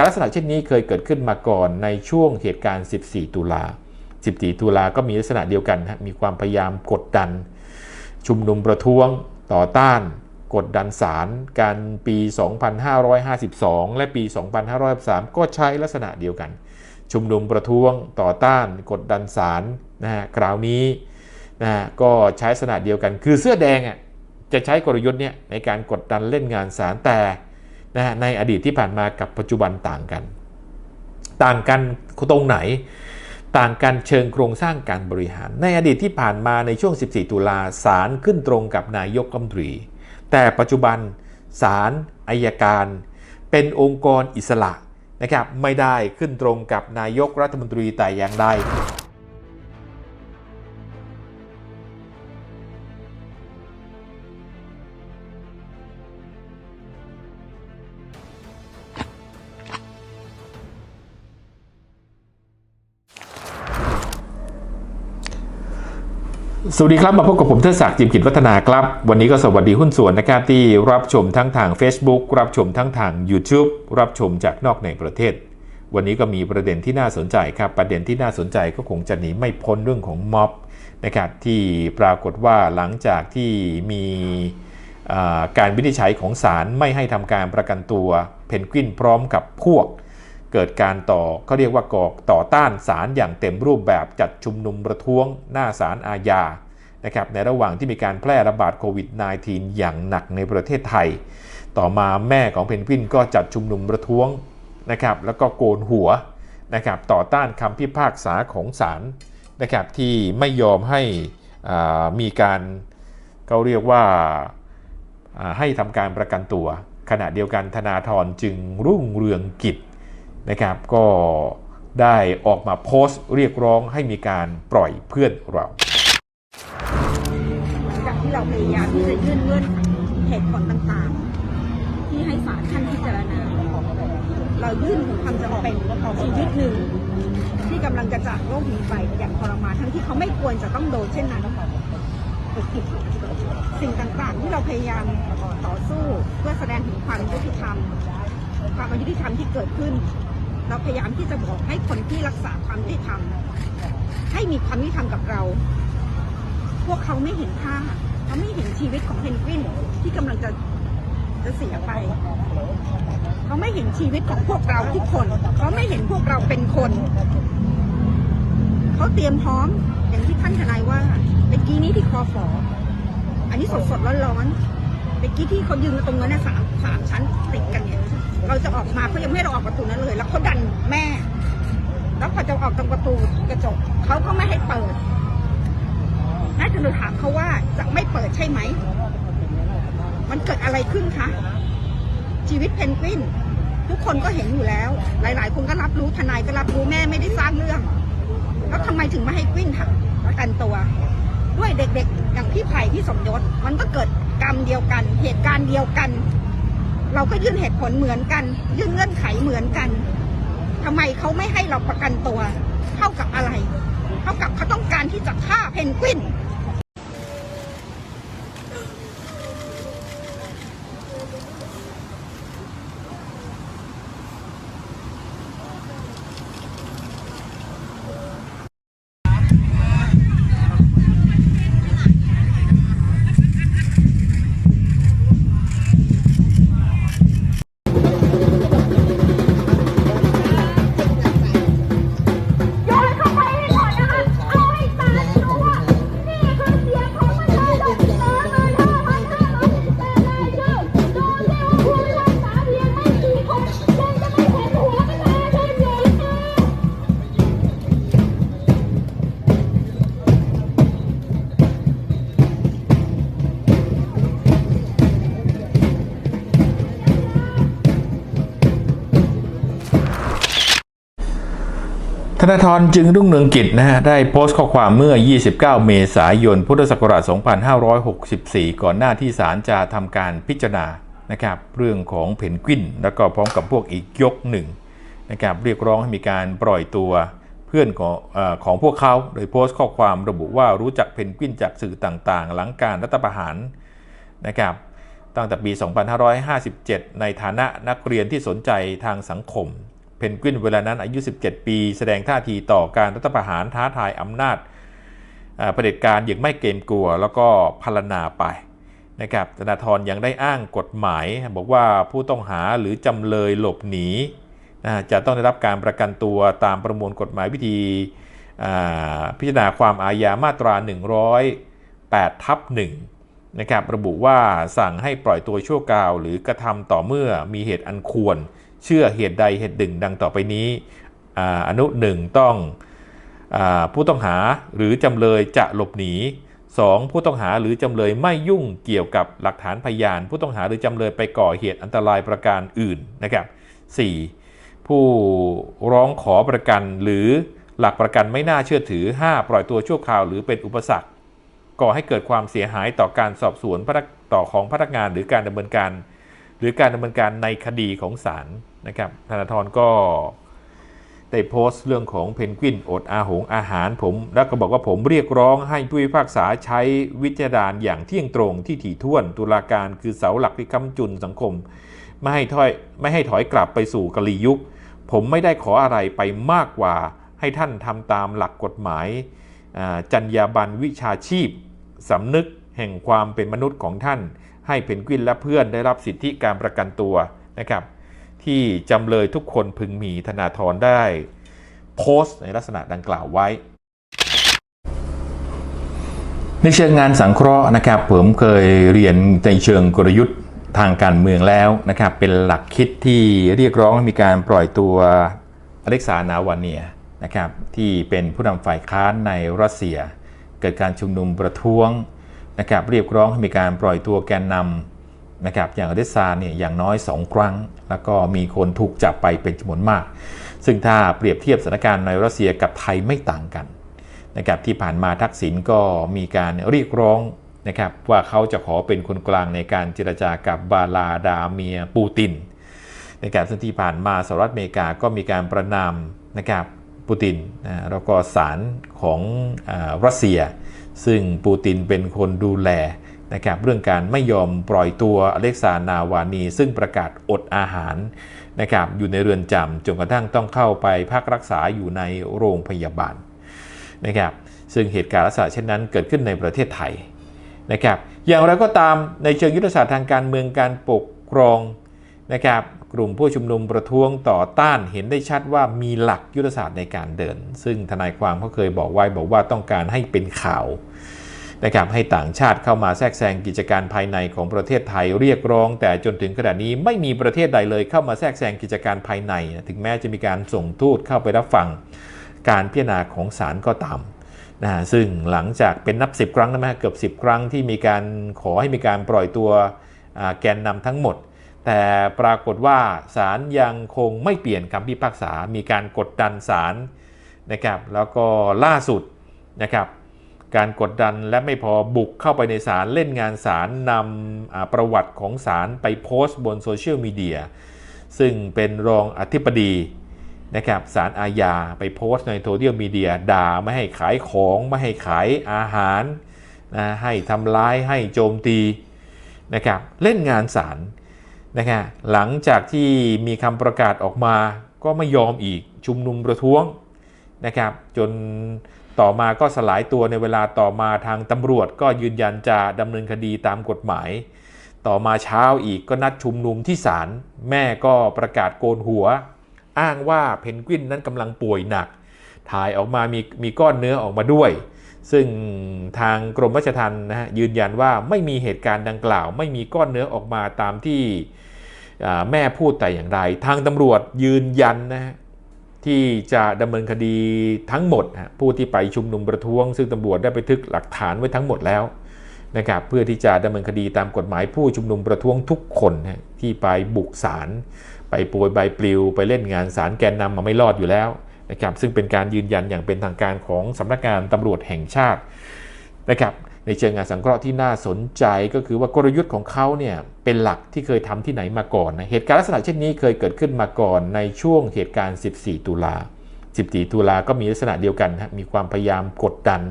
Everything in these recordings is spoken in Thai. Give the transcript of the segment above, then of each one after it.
การณ์ลักษณะเช่นนี้เคยเกิดขึ้นมาก่อนในช่วงเหตุการณ์ 14 ตุลา 14 ตุลาก็มีลักษณะเดียวกันฮะมีความพยายามกดดัน ชุมนุมประท้วงต่อต้าน กดดันศาลการปี 2552 และปี 2553 ก็ใช้ลักษณะเดียวกัน ชุมนุมประท้วงต่อต้าน กดดันศาลนะฮะคราวนี้นะฮะก็ใช้ลักษณะเดียวกัน คือเสื้อแดงอะจะใช้กลยุทธ์เนี่ยในการกดดันเล่นงานศาลแต่ นะฮะในอดีตที่ผ่านมากับปัจจุบันต่างกัน ต่างกันตรงไหน ต่างกันเชิงโครงสร้างการบริหาร ในอดีตที่ผ่านมาในช่วง 14 ตุลาศาลขึ้นตรงกับนายกรัฐมนตรี แต่ปัจจุบันศาลอายการ เป็นองค์กรอิสระนะครับไม่ได้ขึ้นตรงกับนายกรัฐมนตรีแต่อย่างใด สวัสดีครับ มาพบกับผมเทศศักดิ์จิมกิจวัฒนาครับ วันนี้ก็สวัสดีหุ้นส่วนนะครับที่รับชมทั้งทาง Facebook รับชมทั้งทาง YouTube รับชมจากนอกในประเทศ วันนี้ก็มีประเด็นที่น่าสนใจครับ ประเด็นที่น่าสนใจก็คงจะหนีไม่พ้นเรื่องของม็อบนะครับที่ปรากฏว่าหลังจากที่มีการวินิจฉัยของศาลไม่ให้ทำการประกันตัวเพนกวินพร้อมกับพวก เกิดการต่อเขาเรียกว่ากอกต่อต้านศาลอย่างเต็มรูปแบบจัดชุมนุมประท้วงหน้าศาลอาญา นะครับในระหว่างที่มีการแพร่ระบาดโควิด -19 อย่างหนักในประเทศไทย ต่อมาแม่ของเพนกวินก็จัดชุมนุมประท้วงนะครับแล้วก็โกนหัวนะครับต่อต้านคำพิพากษาของศาลนะครับที่ไม่ยอมให้มีการเขาเรียกว่าให้ทำการประกันตัว ขณะเดียวกันธนาธรจึงรุ่งเรืองกิจนะครับก็ได้ออกมาโพสต์เรียกร้องให้มีการปล่อยเพื่อนเรา เราพยายามที่จะยื่นเงื่อนเหตุผลต่างๆ ที่ให้ศาลท่านพิจารณา เรายื่นถึงความจำเป็นของชีวิตหนึ่ง ที่กำลังจะจากโลกนี้ไปอย่างทรมานทั้งที่เขาไม่ควรจะต้องโดนเช่นนั้นสิ่งต่างๆ ที่เราพยายามต่อสู้เพื่อแสดงถึงความยุติธรรมความยุติธรรมที่เกิดขึ้น เราพยายามที่จะบอกให้คนที่รักษาความยุติธรรมให้มีความยุติธรรมกับเรา พวกเขาไม่เห็นค่า เขาไม่เห็นชีวิตของเพนกวินที่กำลังจะจะเสียไป เขาไม่เห็นชีวิตของพวกเราทุกคน เขาไม่เห็นพวกเราเป็นคน เขาเตรียมพร้อมอย่างที่ท่านทนายว่าเมื่อกี้นี้ที่คอฟออันนี้สดสดๆร้อนเมื่อกี้ที่เขายืนกันตรงนั้นนะสามสามชั้นติดกันเนี่ย เราจะออกมาเขายังไม่ให้เราออกประตูนั้นเลย แล้วเขาดันแม่ แล้วพอจะออกตรงประตูกระจกเขาก็ไม่ให้เปิด น่าจะถามเขาว่าจะไม่เปิดใช่ไหม มันเกิดอะไรขึ้นคะ ชีวิตเพนกวิน ทุกคนก็เห็นอยู่แล้ว หลาย ๆ คนก็รับรู้ทนายก็รับรู้แม่ไม่ได้สร้างเรื่อง แล้วทำไมถึงไม่ให้กวินทำประกันตัว ด้วยเด็ก ๆ อย่างพี่ไผ่พี่สมยศ มันก็เกิดกรรมเดียวกัน เหตุการณ์เดียวกัน เราก็ยื่นเหตุผลเหมือนกัน ยื่นเงื่อนไขเหมือนกันทำไมเขาไม่ให้เราประกันตัว เท่ากับอะไร เท่ากับเขาต้องการที่จะฆ่าเพนกวิน ธนาธรจึงรุ่งเรืองกิจนะฮะได้โพสต์ข้อความเมื่อ 29 เมษายน พุทธศักราช 2564 ก่อนหน้าที่ศาลจะทำการพิจารณานะครับเรื่องของเพนกวิน แล้วก็พร้อมกับพวกอีกยกหนึ่งนะครับเรียกร้องให้มีการปล่อยตัวเพื่อนของอของพวกเขา โดยโพสต์ข้อความระบุว่ารู้จักเพนกวินจากสื่อต่างๆ หลังการรัฐประหารนะครับตั้งแต่ปี 2557 ในฐานะนักเรียนที่สนใจทางสังคม เพนกวินเวลานั้นอายุ 17 ปี แสดงท่าทีต่อการรัฐประหารท้าทายอำนาจเผด็จการอย่างไม่เกรงกลัว แล้วก็พรรณนาไปนะครับธนาธรยังได้อ้างกฎหมาย บอกว่าผู้ต้องหาหรือจำเลยหลบหนีจะต้องได้รับการประกันตัวตามประมวลกฎหมายวิธีพิจารณาความอาญามาตรา 108ทับ1นะครับระบุว่าสั่งให้ปล่อยตัวชั่วคราว หรือกระทำต่อเมื่อมีเหตุอันควร เชื่อเหตุใดเหตุหนึ่งดังต่อไปนี้อนุหนึ่งต้องอผู้ต้องหาหรือจำเลยจะหลบหนี 2. ผู้ต้องหาหรือจำเลยไม่ยุ่งเกี่ยวกับหลักฐานพยาน ผู้ต้องหาหรือจำเลยไปก่อเหตุอันตรายประการอื่นนะครับ 4. ผู้ร้องขอประกันหรือหลักประกันไม่น่าเชื่อถือ 5. ปล่อยตัวชั่วคราวหรือเป็นอุปสรรคก่อให้เกิดความเสียหายต่อการสอบสวนต่อของพนักงานหรือการดำเนินการ หรือการดำเนินการในคดีของศาลนะครับธนาธรก็ได้โพสต์เรื่องของเพนกวินอดอาหงอาหารผม แล้วก็บอกว่าผมเรียกร้องให้ผู้พิพากษาใช้วิจารณญาณอย่างเที่ยงตรงที่ถี่ถ้วนตุลาการคือเสาหลักที่ค้ำจุนสังคม ไม่ให้ถอยไม่ให้ถอยกลับไปสู่กะลียุค ผมไม่ได้ขออะไรไปมากกว่า ให้ท่านทำตามหลักกฎหมายจรรยาบรรณวิชาชีพสำนึกแห่งความเป็นมนุษย์ของท่าน ให้เพนกวินและเพื่อนได้รับสิทธิการประกันตัวนะครับ ที่จำเลยทุกคนพึงมีธนาธรได้ โพสต์ในลักษณะดังกล่าวไว้ ในเชิงงานสังเคราะห์นะครับ ผมเคยเรียนในเชิงกลยุทธ์ทางการเมืองแล้วนะครับ เป็นหลักคิดที่เรียกร้องให้มีการปล่อยตัวอเล็กซานาวาเนียนะครับที่เป็นผู้นำฝ่ายค้านในรัสเซีย เกิดการชุมนุมประท้วง นะครับเรียกร้องให้มีการปล่อยตัวแกนนำนะครับอย่างอเดซาเนี่ยอย่างน้อย 2 ครั้ง แล้วก็มีคนถูกจับไปเป็นจำนวนมาก ซึ่งถ้าเปรียบเทียบสถานการณ์ในรัสเซียกับไทยไม่ต่างกันนะครับที่ผ่านมาทักษิณก็มีการเรียกร้องนะครับว่าเขาจะขอเป็นคนกลางในการเจรจากับบาลาดาเมียปูตินนะครับซึ่งที่ผ่านมาสหรัฐอเมริกาก็มีการประนามนะครับปูตินนะแล้วก็ศาลของอรัสเซีย ซึ่งปูตินเป็นคนดูแลนะครับเรื่องการไม่ยอมปล่อยตัวอเล็กซานาวานี ซึ่งประกาศอดอาหารนะครับอยู่ในเรือนจำจนกระทั่งต้องเข้าไปพักรักษาอยู่ในโรงพยาบาลนะครับซึ่งเหตุการณ์ลักษณะเช่นนั้นเกิดขึ้นในประเทศไทยนะครับอย่างไรก็ตามในเชิงยุทธศาสตร์ทางการเมืองการปกครองนะครับ กลุ่มผู้ชุมนุมประท้วงต่อต้านเห็นได้ชัดว่ามีหลักยุทธศาสตร์ในการเดิน ซึ่งทนายความเขาเคยบอกไว้บอกว่าต้องการให้เป็นข่าวนะครับให้ต่างชาติเข้ามาแทรกแซงกิจการภายในของประเทศไทยเรียกร้อง แต่จนถึงขณะนี้ไม่มีประเทศใดเลยเข้ามาแทรกแซงกิจการภายใน ถึงแม้จะมีการส่งทูตเข้าไปรับฟังการพิจารณาของศาลก็ตามนะซึ่งหลังจากเป็นนับ 10 ครั้งนะฮะเกือบ 10 ครั้งที่มีการขอให้มีการปล่อยตัวแกนนำทั้งหมด แต่ปรากฏว่าศาลยังคงไม่เปลี่ยนคำพิพากษา มีการกดดันศาลนะครับ แล้วก็ล่าสุดนะครับ การกดดันและไม่พอบุกเข้าไปในศาลเล่นงานศาลนำประวัติของศาลไปโพสต์บนโซเชียลมีเดียซึ่งเป็นรองอธิบดีนะครับศาลอาญาไปโพสต์ในโซเชียลมีเดียด่าไม่ให้ขายของไม่ให้ขายอาหารนะให้ทำร้ายให้โจมตีนะครับเล่นงานศาล นะครับหลังจากที่มีคำประกาศออกมาก็ไม่ยอมอีกชุมนุมประท้วงนะครับจนต่อมาก็สลายตัวในเวลาต่อมาทางตำรวจก็ยืนยันจะดำเนินคดีตามกฎหมาย ต่อมาเช้าอีกก็นัดชุมนุมที่ศาลแม่ก็ประกาศโกนหัว อ้างว่าเพนกวินนั้นกำลังป่วยหนัก ถ่ายออกมามีมีก้อนเนื้อออกมาด้วย ซึ่งทางกรมราชทัณฑ์นะฮะยืนยันว่าไม่มีเหตุการณ์ดังกล่าว ไม่มีก้อนเนื้อออกมาตามที่ แม่พูดแต่อย่างใดทางตำรวจยืนยันนะฮะที่จะดำเนินคดีทั้งหมดผู้ที่ไปชุมนุมประท้วง ซึ่งตำรวจได้ไปทึกหลักฐานไว้ทั้งหมดแล้วนะครับเพื่อที่จะดำเนินคดีตามกฎหมายผู้ชุมนุมประท้วงทุกคนฮะที่ไปบุกศาลไปปรยใบปลิว ไปเล่นงานศาลแกนนำมาไม่รอดอยู่แล้วนะครับซึ่งเป็นการยืนยันอย่างเป็นทางการของสำนักงานตำรวจแห่งชาตินะครับ ในเชิงงานสังเคราะห์ที่น่าสนใจก็คือว่ากลยุทธ์ของเขาเนี่ยเป็นหลักที่เคยทำที่ไหนมาก่อนนะเหตุการณ์ลักษณะเช่นนี้เคยเกิดขึ้นมาก่อนในช่วงเหตุการณ์ 14 ตุลา 14 ตุลาก็มีลักษณะเดียวกันฮะมีความพยายามกดดัน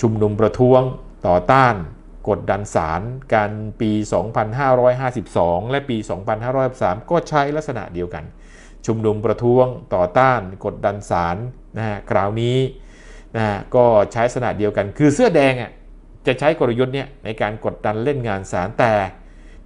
ชุมนุมประท้วงต่อต้าน กดดันศาลการปี 2552 และปี 2553 ก็ใช้ลักษณะเดียวกัน ชุมนุมประท้วงต่อต้าน กดดันศาลนะฮะคราวนี้นะฮะก็ใช้ลักษณะเดียวกัน คือเสื้อแดงอะ จะใช้กลยุทธ์เนี่ยในการกดดันเล่นงานศาลแต่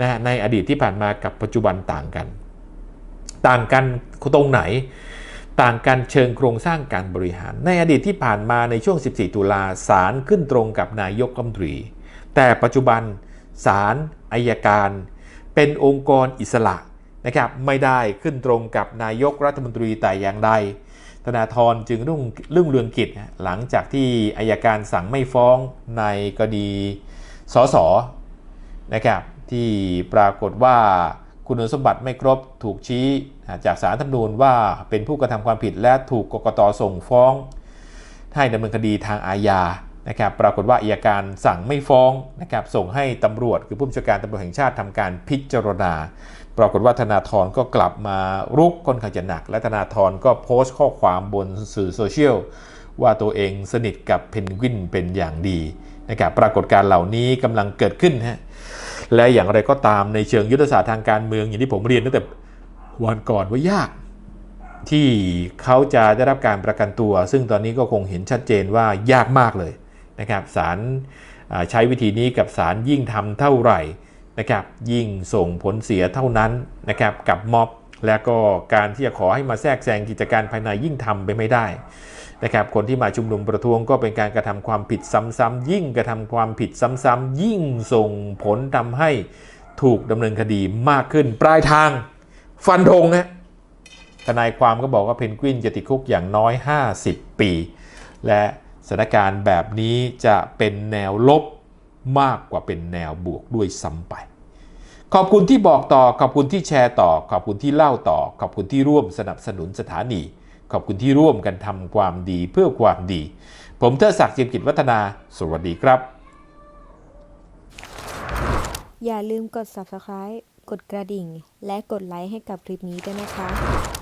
นะในอดีตที่ผ่านมากับปัจจุบันต่างกัน ต่างกันตรงไหน ต่างกันเชิงโครงสร้างการบริหาร ในอดีตที่ผ่านมาในช่วง 14 ตุลาศาลขึ้นตรงกับนายกรัฐมนตรี แต่ปัจจุบันศาลอายการ เป็นองค์กรอิสระนะครับไม่ได้ขึ้นตรงกับนายกรัฐมนตรีแต่อย่างใด ธนาธรจึงรุ่งรุ่งเรืองกิจหลังจากที่อายการสั่งไม่ฟ้องในคดีสสนะครับที่ปรากฏว่าคุณสมบัติไม่ครบถูกชี้จากสารธรรมนูญว่าเป็นผู้กระทำความผิดและถูกกกตส่งฟ้อง ให้ดำเนินคดีทางอาญานะครับปรากฏว่าอัยการสั่งไม่ฟ้องนะครับส่งให้ตำรวจคือผู้บัญชาการตำรวจแห่งชาติทำการพิจารณา ปรากฏว่าธนาธรก็กลับมารุกค่อนข้างจะหนัก และธนาธรก็โพสต์ข้อความบนสื่อโซเชียลว่าตัวเองสนิทกับเพนกวินเป็นอย่างดีนะครับปรากฏการเหล่านี้กำลังเกิดขึ้นฮะและอย่างไรก็ตามในเชิงยุทธศาสตร์ทางการเมืองอย่างที่ผมเรียนตั้งแต่วันก่อนว่ายาก ที่เขาจะได้รับการประกันตัว ซึ่งตอนนี้ก็คงเห็นชัดเจนว่ายากมากเลยนะครับศาลใช้วิธีนี้กับศาลยิ่งทำเท่าไหร่ นะครับยิ่งส่งผลเสียเท่านั้นนะครับกับม็อบและก็การที่จะขอให้มาแทรกแซงกิจการภายในยิ่งทำไปไม่ได้นะครับคนที่มาชุมนุมประท้วงก็เป็นการกระทำความผิดซ้ำๆยิ่งกระทำความผิดซ้ำๆยิ่งส่งผลทำให้ถูกดำเนินคดีมากขึ้น ปลายทางฟันธงฮะทนายความก็บอกว่าเพนกวินจะติดคุกอย่างน้อย 50 ปี และสถานการณ์แบบนี้จะเป็นแนวลบ มากกว่าเป็นแนวบวกด้วยซ้ำไป ขอบคุณที่บอกต่อ ขอบคุณที่แชร์ต่อ ขอบคุณที่เล่าต่อ ขอบคุณที่ร่วมสนับสนุนสถานี ขอบคุณที่ร่วมกันทำความดีเพื่อความดี ผมเทอศักดิ์เจิมกิจวัฒนา สวัสดีครับ อย่าลืมกด subscribe กดกระดิ่ง และกดไลค์ให้กับคลิปนี้ด้วยนะคะ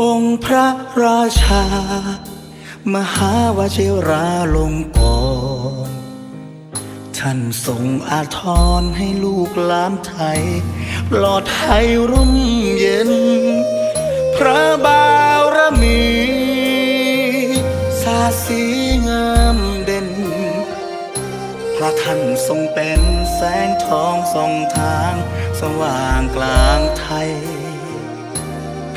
องค์พระราชา มหาวชิราลงกรท่านทรงอาทรให้ลูกหลานไทย ปลอดภัยร่มเย็น พระบารมีสาสีงามเด่น พระท่านทรงเป็นแสงทองส่องทาง สว่างกลางไทย